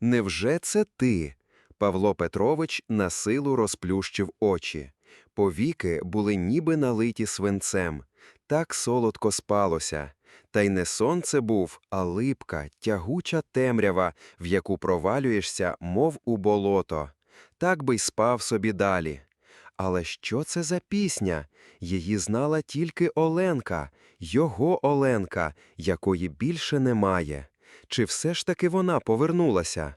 Невже це ти? Павло Петрович на силу розплющив очі. Повіки були ніби налиті свинцем. Так солодко спалося. Та й не сонце був, а липка, тягуча темрява, в яку провалюєшся, мов у болото. Так би й спав собі далі. Але що це за пісня? Її знала тільки Оленка, його Оленка, якої більше немає. Чи все ж таки вона повернулася?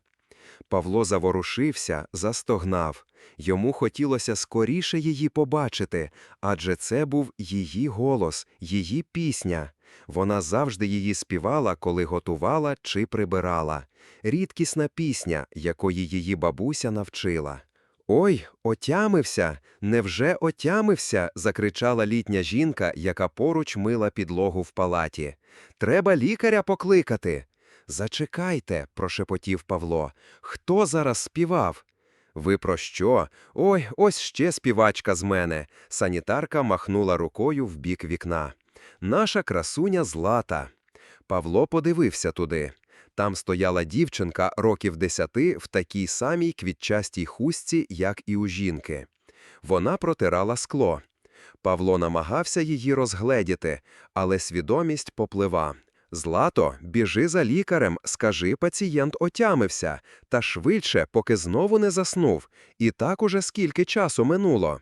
Павло заворушився, застогнав. Йому хотілося скоріше її побачити, адже це був її голос, її пісня. Вона завжди її співала, коли готувала чи прибирала. Рідкісна пісня, якої її бабуся навчила. Ой, отямився, невже отямився? закричала літня жінка, яка поруч мила підлогу в палаті. Треба лікаря покликати. Зачекайте, прошепотів Павло. Хто зараз співав? Ви про що? Ой, ось ще співачка з мене. Санітарка махнула рукою в бік вікна. Наша красуня злата. Павло подивився туди. Там стояла дівчинка років десяти в такій самій квітчастій хустці, як і у жінки. Вона протирала скло. Павло намагався її розгледіти, але свідомість поплива. Злато, біжи за лікарем, скажи, пацієнт отямився, та швидше, поки знову не заснув, і так уже скільки часу минуло.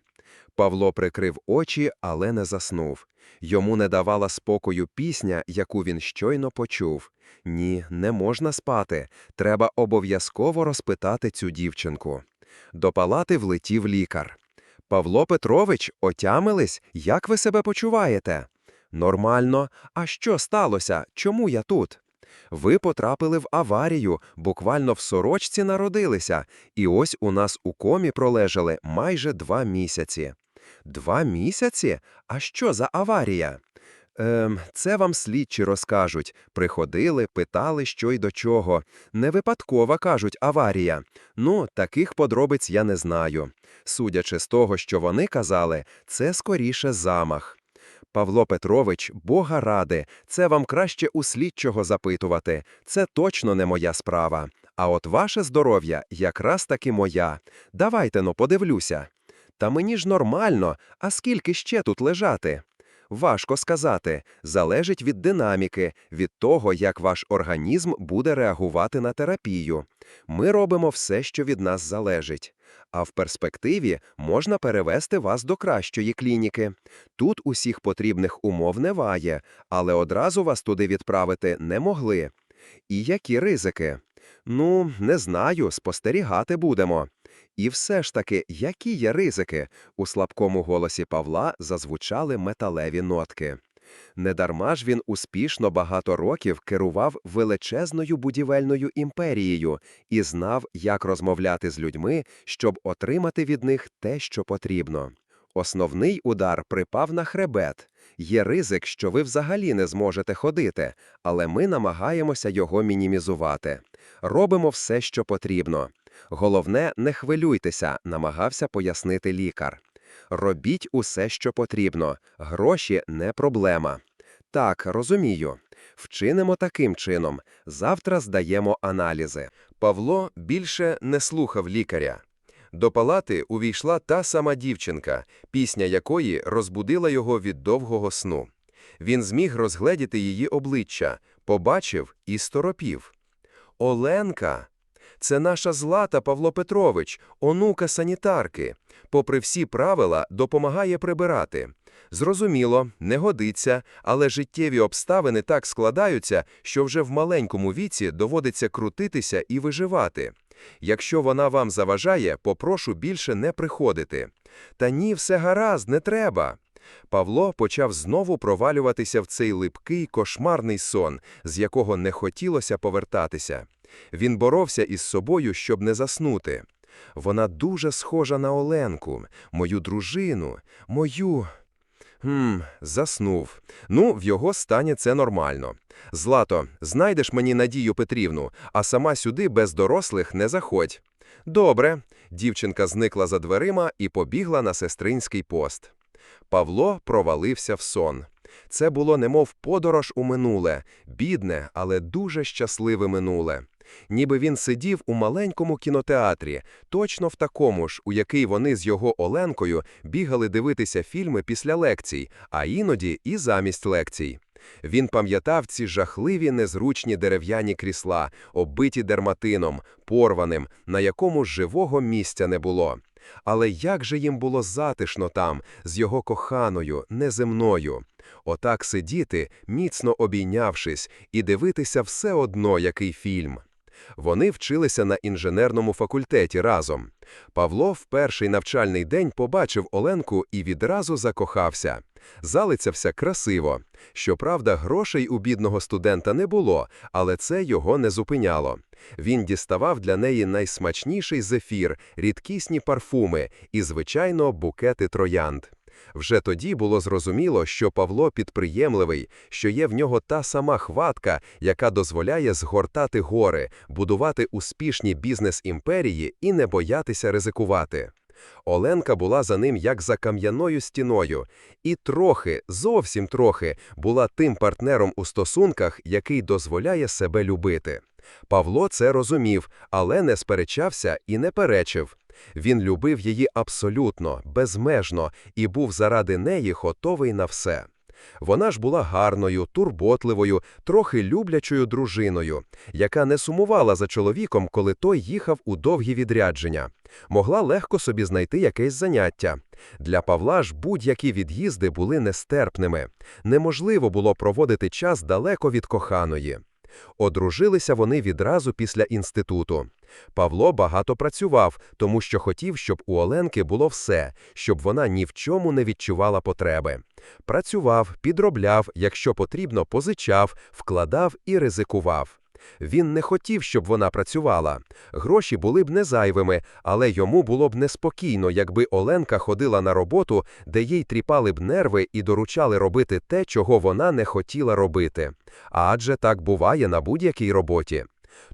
Павло прикрив очі, але не заснув. Йому не давала спокою пісня, яку він щойно почув. Ні, не можна спати. Треба обов'язково розпитати цю дівчинку. До палати влетів лікар. Павло Петрович, отямились? Як ви себе почуваєте? Нормально. А що сталося? Чому я тут? Ви потрапили в аварію, буквально в сорочці народилися, і ось у нас у комі пролежали майже два місяці. Два місяці? А що за аварія? Ем, це вам слідчі розкажуть. Приходили, питали, що й до чого. Не випадкова, кажуть, аварія. Ну, таких подробиць я не знаю. Судячи з того, що вони казали, це скоріше замах. Павло Петрович, Бога ради, це вам краще у слідчого запитувати. Це точно не моя справа. А от ваше здоров'я якраз таки моя. Давайте но подивлюся. Та мені ж нормально, а скільки ще тут лежати? Важко сказати, залежить від динаміки, від того, як ваш організм буде реагувати на терапію. Ми робимо все, що від нас залежить. А в перспективі можна перевести вас до кращої клініки. Тут усіх потрібних умов немає, але одразу вас туди відправити не могли. І які ризики? Ну, не знаю, спостерігати будемо. І все ж таки, які є ризики? У слабкому голосі Павла зазвучали металеві нотки. Недарма ж він успішно багато років керував величезною будівельною імперією і знав, як розмовляти з людьми, щоб отримати від них те, що потрібно. Основний удар припав на хребет. Є ризик, що ви взагалі не зможете ходити, але ми намагаємося його мінімізувати. Робимо все, що потрібно. Головне, не хвилюйтеся, намагався пояснити лікар. Робіть усе, що потрібно, гроші не проблема. Так, розумію. Вчинимо таким чином. Завтра здаємо аналізи. Павло більше не слухав лікаря. До палати увійшла та сама дівчинка, пісня якої розбудила його від довгого сну. Він зміг розгледіти її обличчя, побачив і сторопів. Оленка. Це наша злата Павло Петрович, онука санітарки. Попри всі правила, допомагає прибирати. Зрозуміло, не годиться, але життєві обставини так складаються, що вже в маленькому віці доводиться крутитися і виживати. Якщо вона вам заважає, попрошу більше не приходити. Та ні, все гаразд, не треба. Павло почав знову провалюватися в цей липкий кошмарний сон, з якого не хотілося повертатися. Він боровся із собою, щоб не заснути. Вона дуже схожа на Оленку, мою дружину, мою. Хм, заснув. Ну, в його стані це нормально. Злато, знайдеш мені Надію Петрівну, а сама сюди без дорослих не заходь. Добре. Дівчинка зникла за дверима і побігла на сестринський пост. Павло провалився в сон. Це було немов подорож у минуле, бідне, але дуже щасливе минуле. Ніби він сидів у маленькому кінотеатрі, точно в такому ж, у який вони з його Оленкою бігали дивитися фільми після лекцій, а іноді і замість лекцій. Він пам'ятав ці жахливі незручні дерев'яні крісла, оббиті дерматином, порваним, на якому живого місця не було. Але як же їм було затишно там, з його коханою, неземною. Отак сидіти, міцно обійнявшись, і дивитися все одно який фільм. Вони вчилися на інженерному факультеті разом. Павло в перший навчальний день побачив Оленку і відразу закохався. Залицявся красиво. Щоправда, грошей у бідного студента не було, але це його не зупиняло. Він діставав для неї найсмачніший зефір, рідкісні парфуми і, звичайно, букети троянд. Вже тоді було зрозуміло, що Павло підприємливий, що є в нього та сама хватка, яка дозволяє згортати гори, будувати успішні бізнес-імперії і не боятися ризикувати. Оленка була за ним як за кам'яною стіною, і трохи, зовсім трохи, була тим партнером у стосунках, який дозволяє себе любити. Павло це розумів, але не сперечався і не перечив. Він любив її абсолютно, безмежно і був заради неї готовий на все. Вона ж була гарною, турботливою, трохи люблячою дружиною, яка не сумувала за чоловіком, коли той їхав у довгі відрядження, могла легко собі знайти якесь заняття. Для Павла ж будь-які від'їзди були нестерпними. Неможливо було проводити час далеко від коханої. Одружилися вони відразу після інституту. Павло багато працював, тому що хотів, щоб у Оленки було все, щоб вона ні в чому не відчувала потреби. Працював, підробляв, якщо потрібно, позичав, вкладав і ризикував. Він не хотів, щоб вона працювала. Гроші були б не зайвими, але йому було б неспокійно, якби Оленка ходила на роботу, де їй тріпали б нерви і доручали робити те, чого вона не хотіла робити. Адже так буває на будь-якій роботі.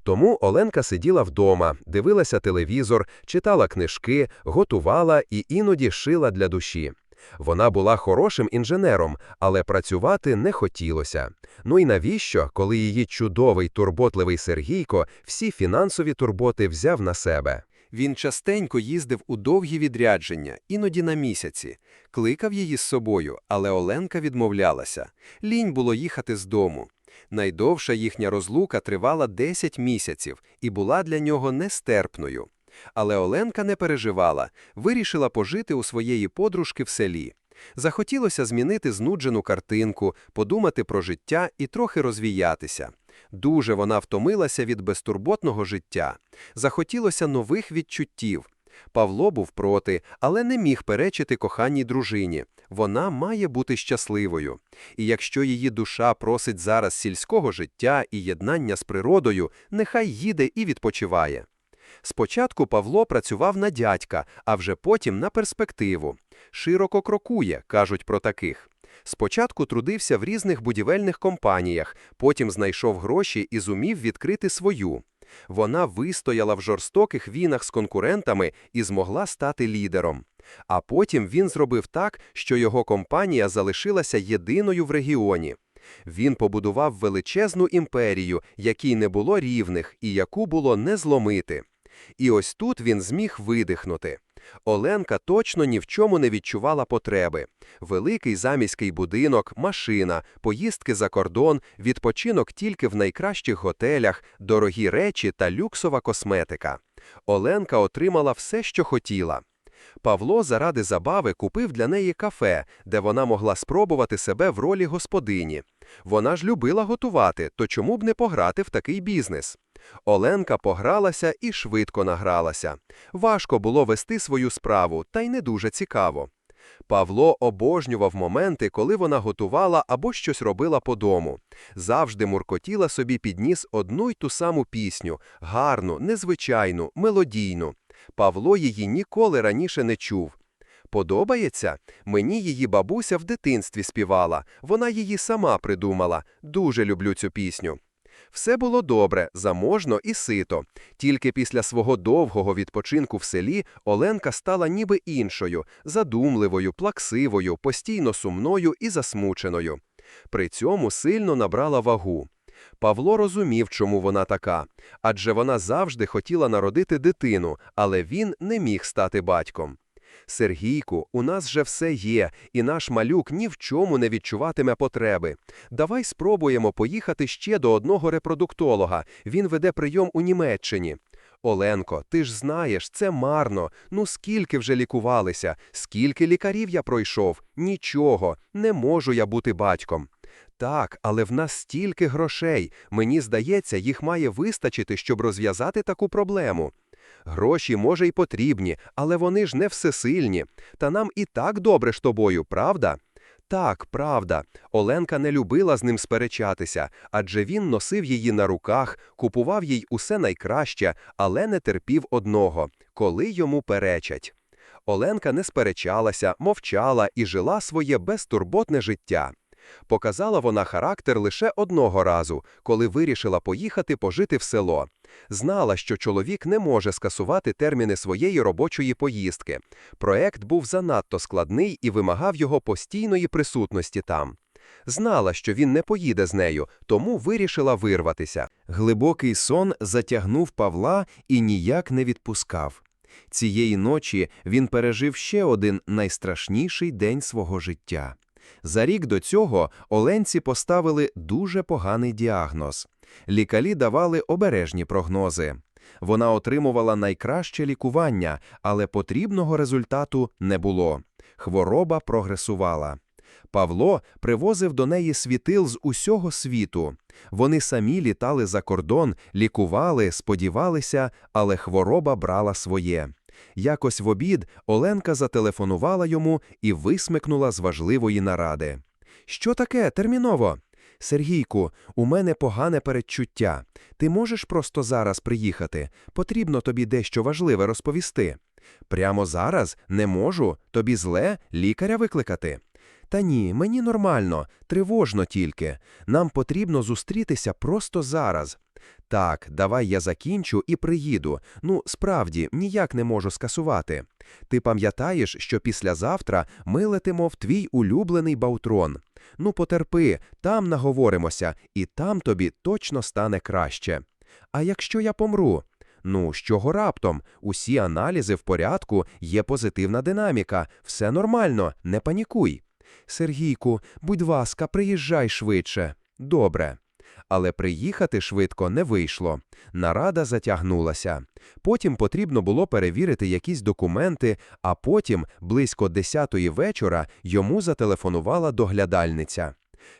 Тому Оленка сиділа вдома, дивилася телевізор, читала книжки, готувала і іноді шила для душі. Вона була хорошим інженером, але працювати не хотілося. Ну і навіщо, коли її чудовий турботливий Сергійко всі фінансові турботи взяв на себе? Він частенько їздив у довгі відрядження, іноді на місяці, кликав її з собою, але Оленка відмовлялася. Лінь було їхати з дому. Найдовша їхня розлука тривала 10 місяців і була для нього нестерпною. Але Оленка не переживала, вирішила пожити у своєї подружки в селі. Захотілося змінити знуджену картинку, подумати про життя і трохи розвіятися. Дуже вона втомилася від безтурботного життя, захотілося нових відчуттів. Павло був проти, але не міг перечити коханій дружині. Вона має бути щасливою. І якщо її душа просить зараз сільського життя і єднання з природою, нехай їде і відпочиває. Спочатку Павло працював на дядька, а вже потім на перспективу. Широко крокує, кажуть про таких. Спочатку трудився в різних будівельних компаніях, потім знайшов гроші і зумів відкрити свою. Вона вистояла в жорстоких війнах з конкурентами і змогла стати лідером. А потім він зробив так, що його компанія залишилася єдиною в регіоні. Він побудував величезну імперію, якій не було рівних і яку було не зломити. І ось тут він зміг видихнути. Оленка точно ні в чому не відчувала потреби. Великий заміський будинок, машина, поїздки за кордон, відпочинок тільки в найкращих готелях, дорогі речі та люксова косметика. Оленка отримала все, що хотіла. Павло заради забави купив для неї кафе, де вона могла спробувати себе в ролі господині. Вона ж любила готувати, то чому б не пограти в такий бізнес? Оленка погралася і швидко награлася. Важко було вести свою справу, та й не дуже цікаво. Павло обожнював моменти, коли вона готувала або щось робила по дому. Завжди муркотіла собі під ніс одну й ту саму пісню гарну, незвичайну, мелодійну. Павло її ніколи раніше не чув. Подобається? Мені її бабуся в дитинстві співала, вона її сама придумала. Дуже люблю цю пісню. Все було добре, заможно і сито. Тільки після свого довгого відпочинку в селі Оленка стала ніби іншою, задумливою, плаксивою, постійно сумною і засмученою. При цьому сильно набрала вагу. Павло розумів, чому вона така, адже вона завжди хотіла народити дитину, але він не міг стати батьком. Сергійку, у нас же все є, і наш малюк ні в чому не відчуватиме потреби. Давай спробуємо поїхати ще до одного репродуктолога. Він веде прийом у Німеччині. Оленко, ти ж знаєш, це марно. Ну скільки вже лікувалися, скільки лікарів я пройшов? Нічого, не можу я бути батьком. Так, але в нас стільки грошей. Мені здається, їх має вистачити, щоб розв'язати таку проблему. Гроші, може, й потрібні, але вони ж не всесильні. Та нам і так добре з тобою, правда? Так, правда. Оленка не любила з ним сперечатися, адже він носив її на руках, купував їй усе найкраще, але не терпів одного, коли йому перечать. Оленка не сперечалася, мовчала і жила своє безтурботне життя. Показала вона характер лише одного разу, коли вирішила поїхати пожити в село. Знала, що чоловік не може скасувати терміни своєї робочої поїздки. Проект був занадто складний і вимагав його постійної присутності там. Знала, що він не поїде з нею, тому вирішила вирватися. Глибокий сон затягнув Павла і ніяк не відпускав. Цієї ночі він пережив ще один найстрашніший день свого життя. За рік до цього Оленці поставили дуже поганий діагноз. Лікарі давали обережні прогнози. Вона отримувала найкраще лікування, але потрібного результату не було. Хвороба прогресувала. Павло привозив до неї світил з усього світу. Вони самі літали за кордон, лікували, сподівалися, але хвороба брала своє. Якось в обід Оленка зателефонувала йому і висмикнула з важливої наради. Що таке терміново? Сергійку, у мене погане передчуття. Ти можеш просто зараз приїхати? Потрібно тобі дещо важливе розповісти. Прямо зараз не можу, тобі зле лікаря викликати. Та ні, мені нормально, тривожно тільки. Нам потрібно зустрітися просто зараз. Так, давай я закінчу і приїду. Ну, справді, ніяк не можу скасувати. Ти пам'ятаєш, що післязавтра ми летимо в твій улюблений Баутрон. Ну, потерпи, там наговоримося, і там тобі точно стане краще. А якщо я помру? Ну, з чого раптом? Усі аналізи в порядку, є позитивна динаміка, все нормально, не панікуй. Сергійку, будь ласка, приїжджай швидше. Добре. Але приїхати швидко не вийшло. Нарада затягнулася. Потім потрібно було перевірити якісь документи, а потім, близько десятої вечора, йому зателефонувала доглядальниця.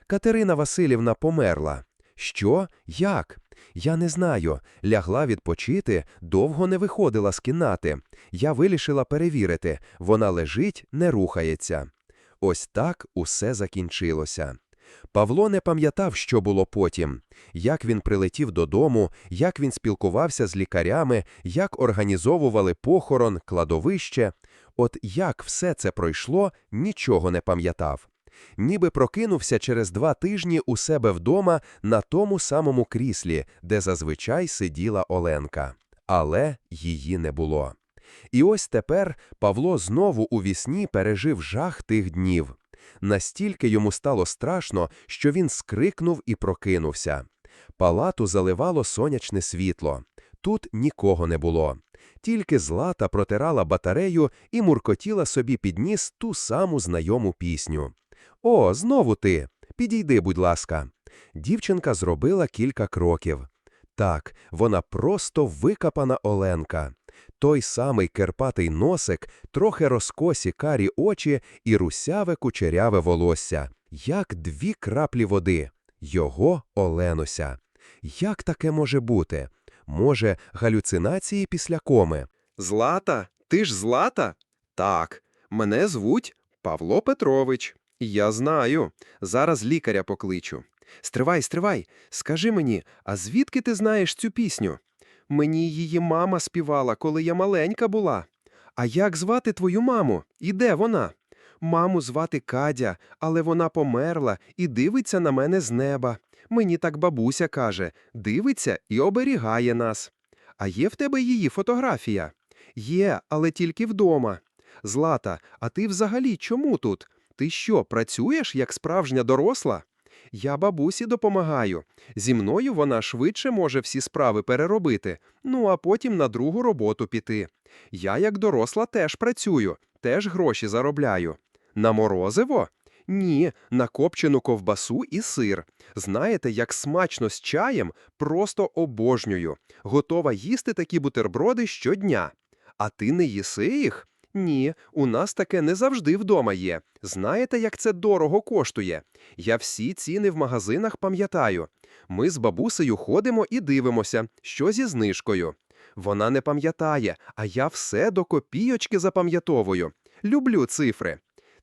Катерина Васильівна померла. Що? Як? Я не знаю. Лягла відпочити, довго не виходила з кімнати. Я вирішила перевірити. Вона лежить, не рухається. Ось так усе закінчилося. Павло не пам'ятав, що було потім, як він прилетів додому, як він спілкувався з лікарями, як організовували похорон, кладовище. От як все це пройшло, нічого не пам'ятав. Ніби прокинувся через два тижні у себе вдома на тому самому кріслі, де зазвичай сиділа Оленка. Але її не було. І ось тепер Павло знову у вісні пережив жах тих днів. Настільки йому стало страшно, що він скрикнув і прокинувся. Палату заливало сонячне світло. Тут нікого не було. Тільки злата протирала батарею і муркотіла собі під ніс ту саму знайому пісню. О, знову ти. Підійди, будь ласка. Дівчинка зробила кілька кроків. Так, вона просто викапана Оленка. Той самий керпатий носик, трохи розкосі карі очі і русяве кучеряве волосся, як дві краплі води. Його Оленуся. Як таке може бути? Може, галюцинації після коми? Злата? Ти ж Злата? Так, мене звуть Павло Петрович. Я знаю. Зараз лікаря покличу. Стривай, стривай. Скажи мені, а звідки ти знаєш цю пісню? Мені її мама співала, коли я маленька була. А як звати твою маму? І де вона? Маму звати Кадя, але вона померла і дивиться на мене з неба. Мені так бабуся каже, дивиться і оберігає нас. А є в тебе її фотографія? Є, але тільки вдома. Злата, а ти взагалі чому тут? Ти що, працюєш як справжня доросла? Я бабусі допомагаю. Зі мною вона швидше може всі справи переробити, ну а потім на другу роботу піти. Я, як доросла, теж працюю, теж гроші заробляю. На морозиво? Ні, на копчену ковбасу і сир. Знаєте, як смачно з чаєм, просто обожнюю. Готова їсти такі бутерброди щодня. А ти не їси їх? Ні, у нас таке не завжди вдома є. Знаєте, як це дорого коштує? Я всі ціни в магазинах пам'ятаю. Ми з бабусею ходимо і дивимося, що зі знижкою. Вона не пам'ятає, а я все до копійочки запам'ятовую. Люблю цифри.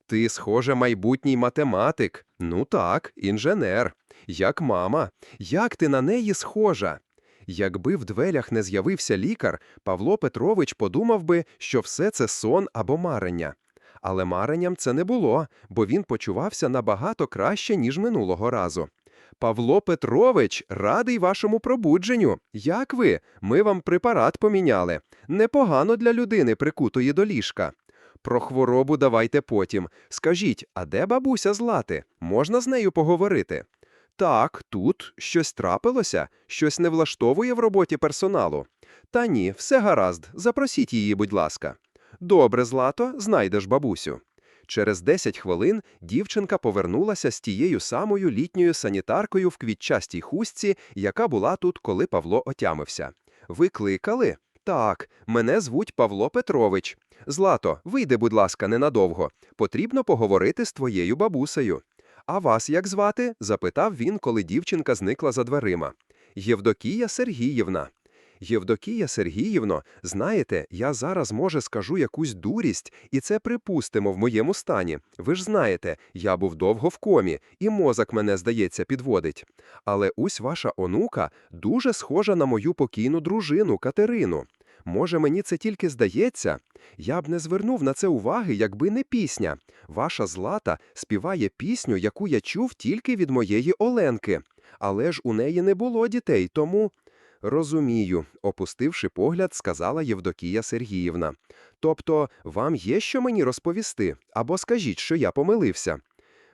Ти, схоже, майбутній математик. Ну так, інженер. Як мама. Як ти на неї схожа? Якби в дверях не з'явився лікар, Павло Петрович подумав би, що все це сон або марення. Але маренням це не було, бо він почувався набагато краще, ніж минулого разу. Павло Петрович, радий вашому пробудженню. Як ви? Ми вам препарат поміняли. Непогано для людини, прикутої до ліжка. Про хворобу давайте потім. Скажіть, а де бабуся Злати? Можна з нею поговорити? Так, тут щось трапилося, щось не влаштовує в роботі персоналу. Та ні, все гаразд, запросіть її, будь ласка. Добре, Злато, знайдеш бабусю. Через 10 хвилин дівчинка повернулася з тією самою літньою санітаркою в квітчастій хустці, яка була тут, коли Павло отямився. Ви кликали? Так, мене звуть Павло Петрович. Злато, вийди, будь ласка, ненадовго. Потрібно поговорити з твоєю бабусею. А вас як звати? запитав він, коли дівчинка зникла за дверима. Євдокія Сергіївна. Євдокія Сергіївно, знаєте, я зараз, може, скажу якусь дурість, і це припустимо в моєму стані. Ви ж знаєте, я був довго в комі, і мозок мене, здається, підводить. Але ось ваша онука дуже схожа на мою покійну дружину Катерину. Може, мені це тільки здається? Я б не звернув на це уваги, якби не пісня. Ваша злата співає пісню, яку я чув тільки від моєї Оленки. Але ж у неї не було дітей, тому. Розумію, опустивши погляд, сказала Євдокія Сергіївна. Тобто, вам є що мені розповісти, або скажіть, що я помилився.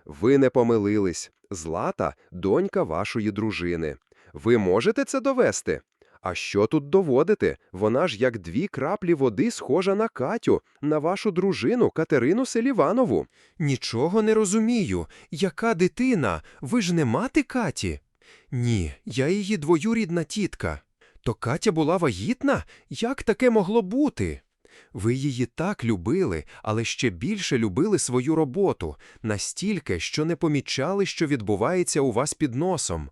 Ви не помилились. Злата донька вашої дружини. Ви можете це довести? А що тут доводити? Вона ж як дві краплі води схожа на Катю, на вашу дружину Катерину Селіванову. Нічого не розумію. Яка дитина? Ви ж не мати Каті? Ні, я її двоюрідна тітка. То Катя була вагітна? Як таке могло бути? Ви її так любили, але ще більше любили свою роботу, настільки, що не помічали, що відбувається у вас під носом.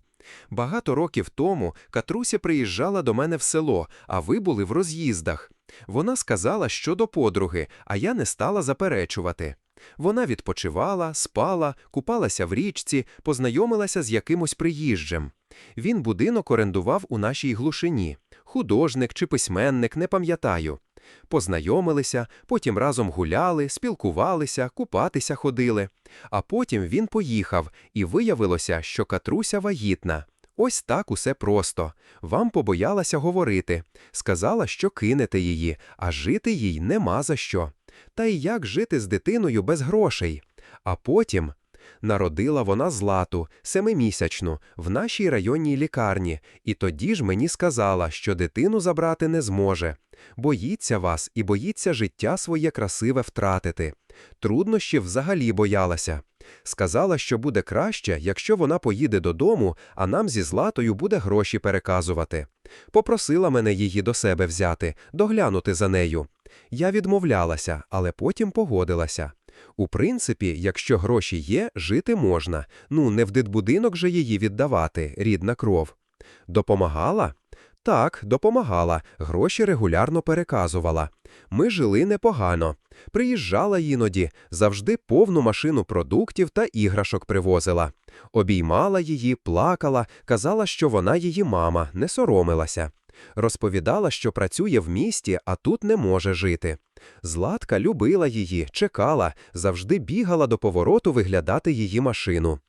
Багато років тому Катруся приїжджала до мене в село, а ви були в роз'їздах. Вона сказала, що до подруги, а я не стала заперечувати. Вона відпочивала, спала, купалася в річці, познайомилася з якимось приїжджем. Він будинок орендував у нашій глушині. Художник чи письменник, не пам'ятаю. Познайомилися, потім разом гуляли, спілкувалися, купатися ходили. А потім він поїхав, і виявилося, що Катруся вагітна. Ось так усе просто. Вам побоялася говорити. Сказала, що кинете її, а жити їй нема за що. Та й як жити з дитиною без грошей? А потім народила вона злату, семимісячну, в нашій районній лікарні, і тоді ж мені сказала, що дитину забрати не зможе. Боїться вас і боїться життя своє красиве втратити. Труднощів взагалі боялася. Сказала, що буде краще, якщо вона поїде додому, а нам зі златою буде гроші переказувати. Попросила мене її до себе взяти, доглянути за нею. Я відмовлялася, але потім погодилася. У принципі, якщо гроші є, жити можна. Ну, не в дитбудинок же її віддавати, рідна кров. Допомагала? Так, допомагала, гроші регулярно переказувала. Ми жили непогано. Приїжджала іноді, завжди повну машину продуктів та іграшок привозила. Обіймала її, плакала, казала, що вона її мама, не соромилася. Розповідала, що працює в місті, а тут не може жити. Златка любила її, чекала, завжди бігала до повороту виглядати її машину.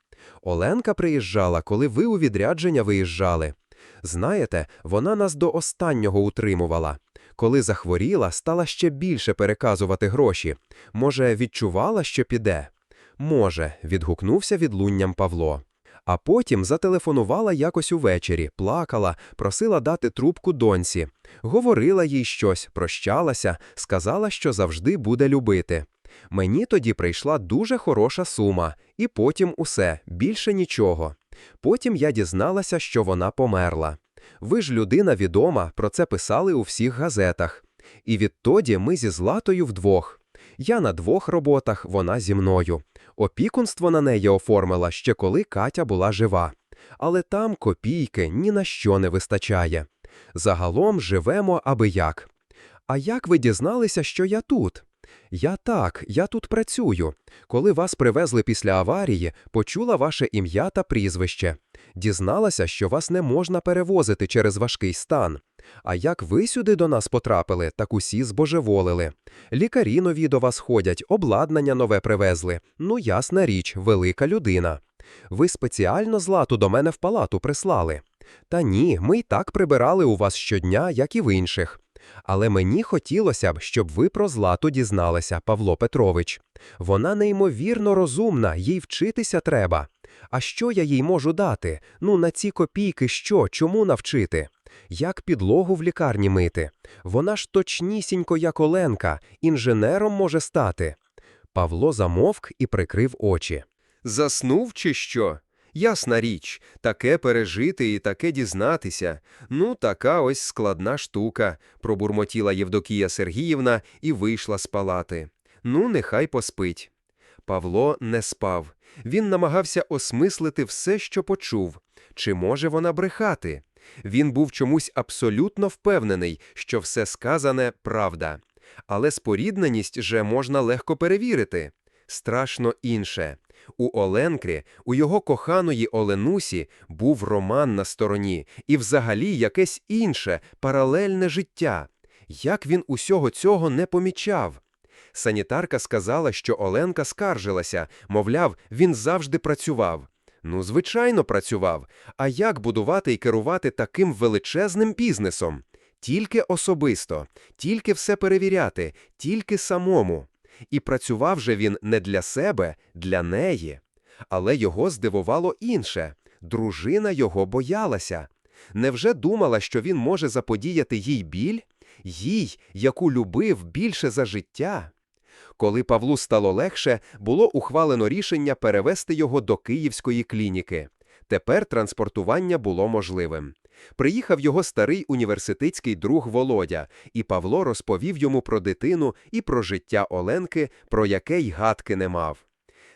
Оленка приїжджала, коли ви у відрядження виїжджали. Знаєте, вона нас до останнього утримувала. Коли захворіла, стала ще більше переказувати гроші. Може, відчувала, що піде? Може, відгукнувся відлунням Павло. А потім зателефонувала якось увечері, плакала, просила дати трубку доньці. Говорила їй щось, прощалася, сказала, що завжди буде любити. Мені тоді прийшла дуже хороша сума, і потім усе, більше нічого. Потім я дізналася, що вона померла. Ви ж людина відома, про це писали у всіх газетах. І відтоді ми зі Златою вдвох. Я на двох роботах, вона зі мною. Опікунство на неї оформила ще коли Катя була жива. Але там копійки ні на що не вистачає. Загалом живемо аби як. А як ви дізналися, що я тут? Я так, я тут працюю. Коли вас привезли після аварії, почула ваше ім'я та прізвище. Дізналася, що вас не можна перевозити через важкий стан. А як ви сюди до нас потрапили, так усі збожеволили. Лікарі нові до вас ходять, обладнання нове привезли. Ну, ясна річ, велика людина. Ви спеціально злату до мене в палату прислали. Та ні, ми й так прибирали у вас щодня, як і в інших. Але мені хотілося б, щоб ви про злату дізналися, Павло Петрович. Вона неймовірно розумна, їй вчитися треба. А що я їй можу дати? Ну, на ці копійки що, чому навчити? Як підлогу в лікарні мити? Вона ж точнісінько, як Оленка, інженером може стати. Павло замовк і прикрив очі. Заснув чи що? Ясна річ, таке пережити і таке дізнатися. Ну, така ось складна штука, пробурмотіла Євдокія Сергіївна і вийшла з палати. Ну, нехай поспить. Павло не спав. Він намагався осмислити все, що почув. Чи може вона брехати? Він був чомусь абсолютно впевнений, що все сказане правда. Але спорідненість же можна легко перевірити. Страшно інше. У Оленкрі, у його коханої Оленусі, був роман на стороні і взагалі якесь інше, паралельне життя. Як він усього цього не помічав? Санітарка сказала, що Оленка скаржилася, мовляв, він завжди працював. Ну, звичайно, працював. А як будувати і керувати таким величезним бізнесом? Тільки особисто, тільки все перевіряти, тільки самому. І працював же він не для себе, для неї. Але його здивувало інше. Дружина його боялася. Невже думала, що він може заподіяти їй біль? Їй, яку любив більше за життя? Коли Павлу стало легше, було ухвалено рішення перевести його до Київської клініки. Тепер транспортування було можливим. Приїхав його старий університетський друг Володя, і Павло розповів йому про дитину і про життя Оленки, про яке й гадки не мав.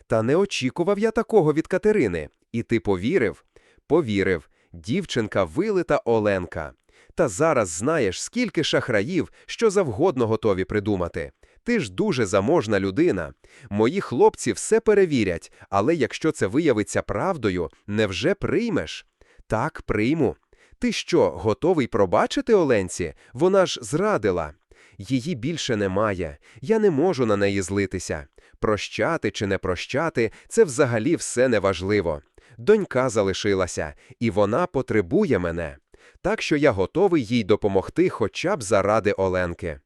Та не очікував я такого від Катерини. І ти повірив? Повірив. Дівчинка вилита Оленка. Та зараз знаєш, скільки шахраїв, що завгодно готові придумати. Ти ж дуже заможна людина. Мої хлопці все перевірять, але якщо це виявиться правдою, невже приймеш? Так, прийму. Ти що, готовий пробачити Оленці? Вона ж зрадила. Її більше немає. Я не можу на неї злитися. Прощати чи не прощати це взагалі все неважливо. Донька залишилася, і вона потребує мене. Так що я готовий їй допомогти хоча б заради Оленки.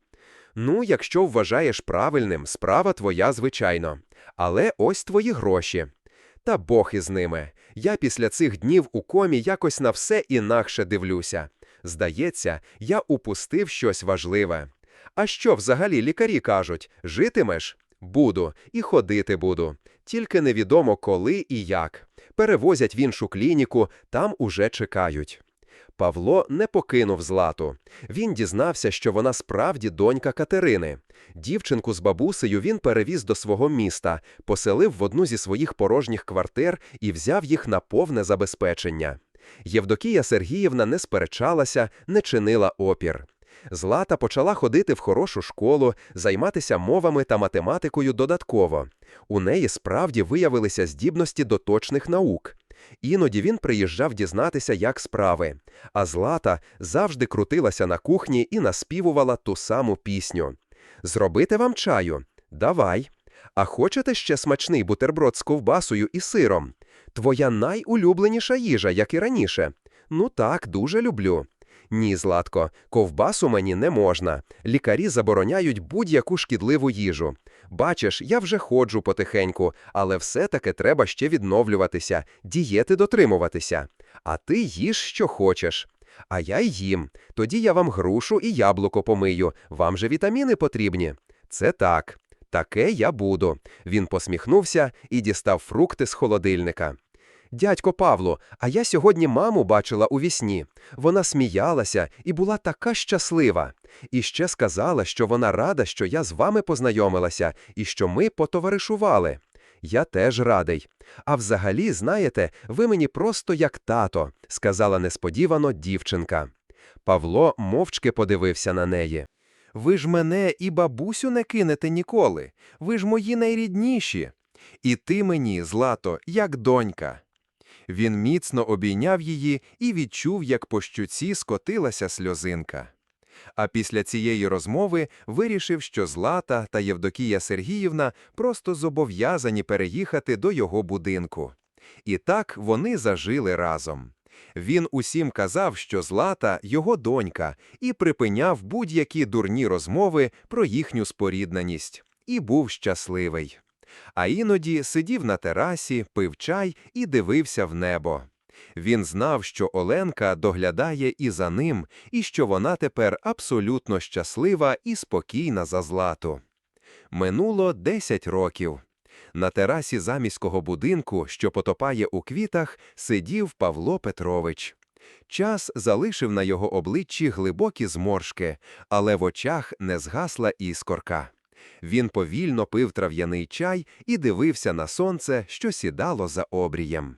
Ну, якщо вважаєш правильним, справа твоя, звичайно. Але ось твої гроші. Та Бог із ними. Я після цих днів у комі якось на все інакше дивлюся. Здається, я упустив щось важливе. А що взагалі лікарі кажуть? Житимеш? Буду, і ходити буду. Тільки невідомо коли і як. Перевозять в іншу клініку, там уже чекають. Павло не покинув Злату. Він дізнався, що вона справді донька Катерини. Дівчинку з бабусею він перевіз до свого міста, поселив в одну зі своїх порожніх квартир і взяв їх на повне забезпечення. Євдокія Сергіївна не сперечалася, не чинила опір. Злата почала ходити в хорошу школу, займатися мовами та математикою додатково. У неї справді виявилися здібності до точних наук. Іноді він приїжджав дізнатися, як справи, а Злата завжди крутилася на кухні і наспівувала ту саму пісню. Зробити вам чаю? Давай. А хочете ще смачний бутерброд з ковбасою і сиром? Твоя найулюбленіша їжа, як і раніше. Ну так, дуже люблю. Ні, Златко, ковбасу мені не можна. Лікарі забороняють будь-яку шкідливу їжу. Бачиш, я вже ходжу потихеньку, але все-таки треба ще відновлюватися, дієти дотримуватися. А ти їж, що хочеш. А я їм. Тоді я вам грушу і яблуко помию. Вам же вітаміни потрібні. Це так. Таке я буду. Він посміхнувся і дістав фрукти з холодильника. Дядько Павло, а я сьогодні маму бачила у вісні. Вона сміялася і була така щаслива. І ще сказала, що вона рада, що я з вами познайомилася і що ми потоваришували. Я теж радий. А взагалі, знаєте, ви мені просто як тато, сказала несподівано дівчинка. Павло мовчки подивився на неї. Ви ж мене і бабусю не кинете ніколи. Ви ж мої найрідніші. І ти мені, Злато, як донька. Він міцно обійняв її і відчув, як по щуці скотилася сльозинка. А після цієї розмови вирішив, що Злата та Євдокія Сергіївна просто зобов'язані переїхати до його будинку. І так вони зажили разом. Він усім казав, що Злата – його донька, і припиняв будь-які дурні розмови про їхню спорідненість. І був щасливий. А іноді сидів на терасі, пив чай і дивився в небо. Він знав, що Оленка доглядає і за ним, і що вона тепер абсолютно щаслива і спокійна за Злату. Минуло 10 років. На терасі заміського будинку, що потопає у квітах, сидів Павло Петрович. Час залишив на його обличчі глибокі зморшки, але в очах не згасла іскорка. Він повільно пив трав'яний чай і дивився на сонце, що сідало за обрієм.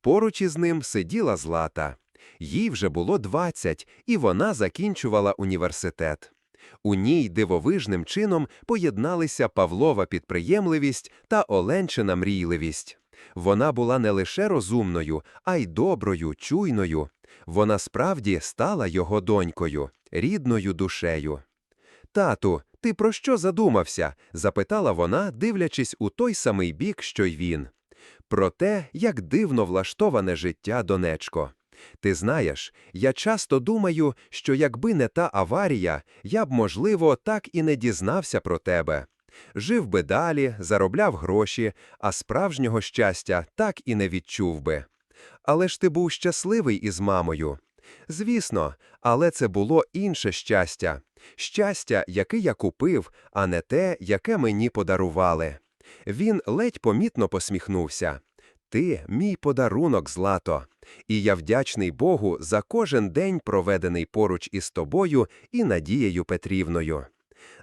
Поруч із ним сиділа Злата. Їй вже було 20, і вона закінчувала університет. У ній дивовижним чином поєдналися Павлова підприємливість та Оленчина мрійливість. Вона була не лише розумною, а й доброю, чуйною. Вона справді стала його донькою, рідною душею. Тату, ти про що задумався? запитала вона, дивлячись у той самий бік, що й він. Про те, як дивно влаштоване життя, донечко. Ти знаєш, я часто думаю, що якби не та аварія, я б, можливо, так і не дізнався про тебе. Жив би далі, заробляв гроші, а справжнього щастя так і не відчув би. Але ж ти був щасливий із мамою. Звісно, але це було інше щастя. Щастя, яке я купив, а не те, яке мені подарували. Він ледь помітно посміхнувся. Ти мій подарунок, Злато, і я вдячний Богу за кожен день, проведений поруч із тобою і Надією Петрівною.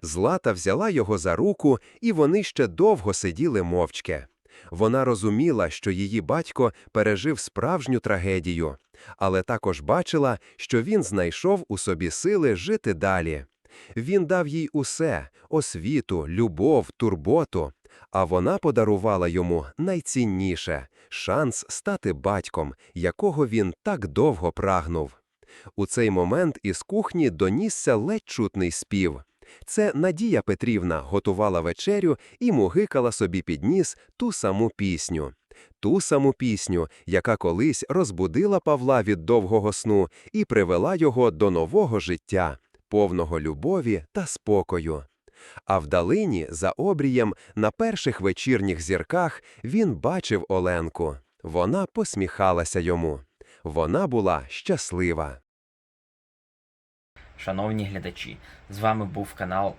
Злата взяла його за руку, і вони ще довго сиділи мовчки. Вона розуміла, що її батько пережив справжню трагедію, але також бачила, що він знайшов у собі сили жити далі. Він дав їй усе освіту, любов, турботу, а вона подарувала йому найцінніше шанс стати батьком, якого він так довго прагнув. У цей момент із кухні донісся ледь чутний спів. Це Надія Петрівна готувала вечерю і мугикала собі під ніс ту саму пісню. Ту саму пісню, яка колись розбудила Павла від довгого сну і привела його до нового життя, повного любові та спокою. А вдалині, за обрієм, на перших вечірніх зірках він бачив Оленку. Вона посміхалася йому. Вона була щаслива. Шановні глядачі, з вами був канал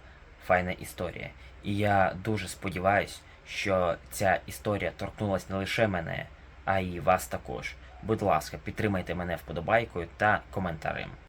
Файна Історія. І я дуже сподіваюсь, що ця історія торкнулась не лише мене, а й вас також. Будь ласка, підтримайте мене вподобайкою та коментарем.